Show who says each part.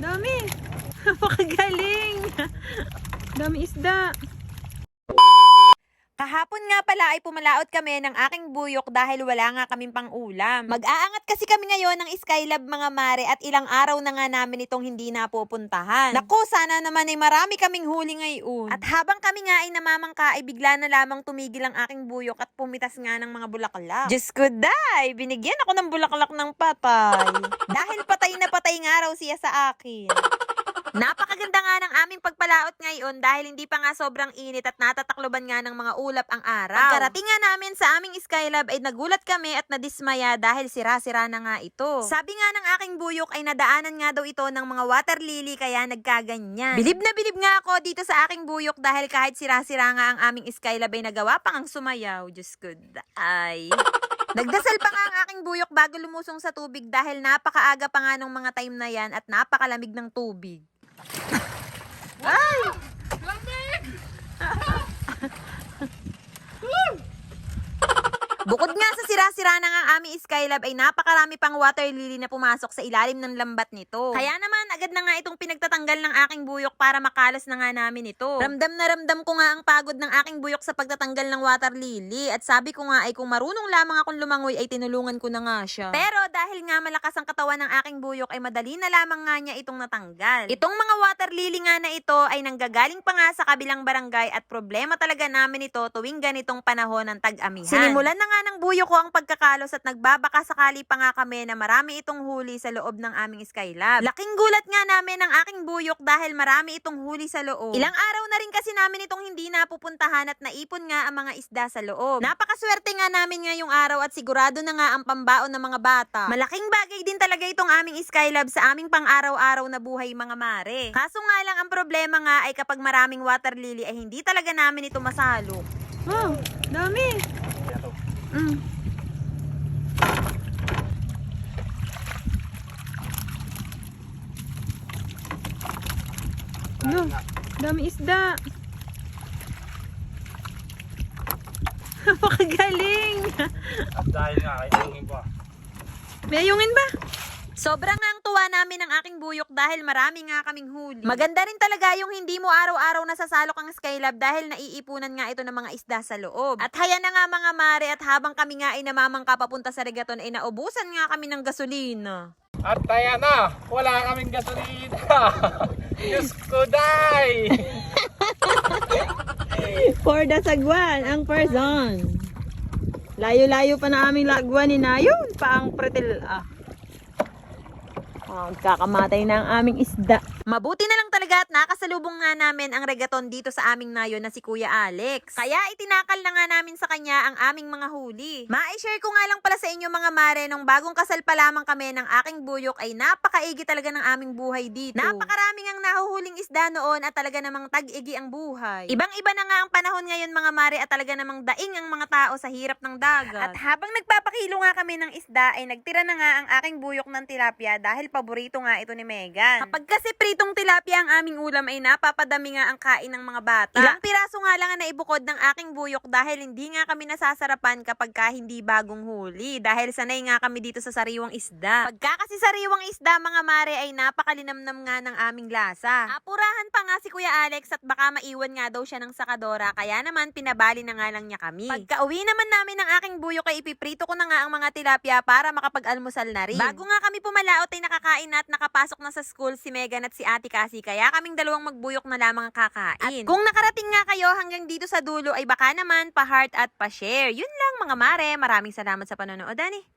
Speaker 1: Dami. Napakagaling. Dami isda. Kahapon nga pala ay pumalaot kami ng aking buyok dahil wala nga kaming pang ulam. Mag-aangat kasi kami ngayon ng Skylab mga mare at ilang araw na nga namin itong hindi napupuntahan. Naku, sana naman ay marami kaming huli ngayon. At habang kami nga ay namamangka ay bigla na lamang tumigil ang aking buyok at pumitas nga ng mga bulaklak. Diyos ko day, binigyan ako ng bulaklak ng patay. dahil patay na patay nga raw siya sa akin. Napakaganda nga ng aming pagpalaot ngayon dahil hindi pa nga sobrang init at natatakloban nga ng mga ulap ang araw. Pagkarating nga namin sa aming Skylab ay nagulat kami at nadismaya dahil sira-sira na nga ito. Sabi nga ng aking buyok ay nadaanan nga daw ito ng mga water lily kaya nagkaganyan. Bilib na bilib nga ako dito sa aking buyok dahil kahit sira-sira nga ang aming Skylab ay nagawa pang ang sumayaw. Diyos ko, ay... Nagdasal pa nga ang aking buyok bago lumusong sa tubig dahil napakaaga pa nga nung mga time na yan at napakalamig ng tubig. Ay! Bukod sira-sira na nga ang aming Skylab ay napakarami pang water lily na pumasok sa ilalim ng lambat nito. Kaya naman agad na nga itong pinagtatanggal ng aking buyok para makalas na nga namin ito. Ramdam na ramdam ko nga ang pagod ng aking buyok sa pagtatanggal ng water lily at sabi ko nga ay kung marunong lamang akong lumangoy ay tinulungan ko na nga siya. Pero dahil nga malakas ang katawan ng aking buyok ay madali na lamang nga niya itong natanggal. Itong mga water lily nga na ito ay nanggagaling pa nga sa kabilang barangay at problema talaga namin ito tuwing ganitong panahon ng tag-amihan. Sinimulan na nga ng buyo ko ang pagkakalos at nagbabaka sakali pa nga kami na marami itong huli sa loob ng aming Skylab. Laking gulat nga namin ng aking buyok dahil marami itong huli sa loob. Ilang araw na rin kasi namin itong hindi napupuntahan at naipon nga ang mga isda sa loob. Napakaswerte nga namin ngayong araw at sigurado na nga ang pambaon ng mga bata. Malaking bagay din talaga itong aming Skylab sa aming pang-araw-araw na buhay mga mare. Kaso nga lang ang problema nga ay kapag maraming water lily ay hindi talaga namin ito masalo. Wow, dami! Mm. Ano? Dami isda. Napakagaling!
Speaker 2: Dahil nga kay Ungin pa.
Speaker 1: May ayungin ba? Sobrang nga ang tuwa namin ng aking buyok dahil marami nga kaming huli. Maganda rin talaga yung hindi mo araw-araw nasasalok ang Skylab dahil naiipunan nga ito ng mga isda sa loob. At haya na nga mga mare at habang kami nga ay namamangka papunta sa regaton ay naubusan nga kami ng gasolina.
Speaker 2: At kaya na, wala kaming gasolina. Diyos ko, day!
Speaker 1: For the sagwan, ang person. Layo-layo pa na aming lagwan ni Nayon, pa ang pretil ah. Oh, kakamatay na ang aming isda. Mabuti na lang talaga at nakasalubong nga namin ang regaton dito sa aming nayon na si Kuya Alex. Kaya itinakal na nga namin sa kanya ang aming mga huli. Ma-share ko nga lang pala sa inyo mga mare nung bagong kasal pa lamang kami ng aking buyok ay napakaigi talaga ng aming buhay dito. Napakaraming ang nahuhuling isda noon at talaga namang tag-igi ang buhay. Ibang-iba na nga ang panahon ngayon mga mare at talaga namang daing ang mga tao sa hirap ng dagat. At habang nagpapakilo nga kami ng isda ay nagtira na nga ang aking buyok ng tilapia dahil paborito nga ito ni Megan. Kapag kasi pritong tilapia ang aming ulam ay napapadami nga ang kain ng mga bata. Ilang piraso nga lang ang naibukod ng aking buyok dahil hindi nga kami nasasarapan kapag ka hindi bagong huli dahil sanay nga kami dito sa sariwang isda. Pagka kasi sariwang isda mga mare ay napakalinamnam nga ng aming lasa. Apurahan pa nga si Kuya Alex at baka maiwan nga daw siya ng sakadora kaya naman pinabali na nga lang niya kami. Pagka uwi naman namin ng aking buyok ay ipiprito ko na nga ang mga tilapia para makapag-almusal na rin. Bago nga kami pumalaot ay nakakain na at nakapasok na sa school si Megan at si Ate Cassie kaya kaming dalawang magbuyok na lamang ang kakain. At kung nakarating nga kayo hanggang dito sa dulo ay baka naman pa-heart at pa-share. Yun lang mga mare. Maraming salamat sa panonood, Ani.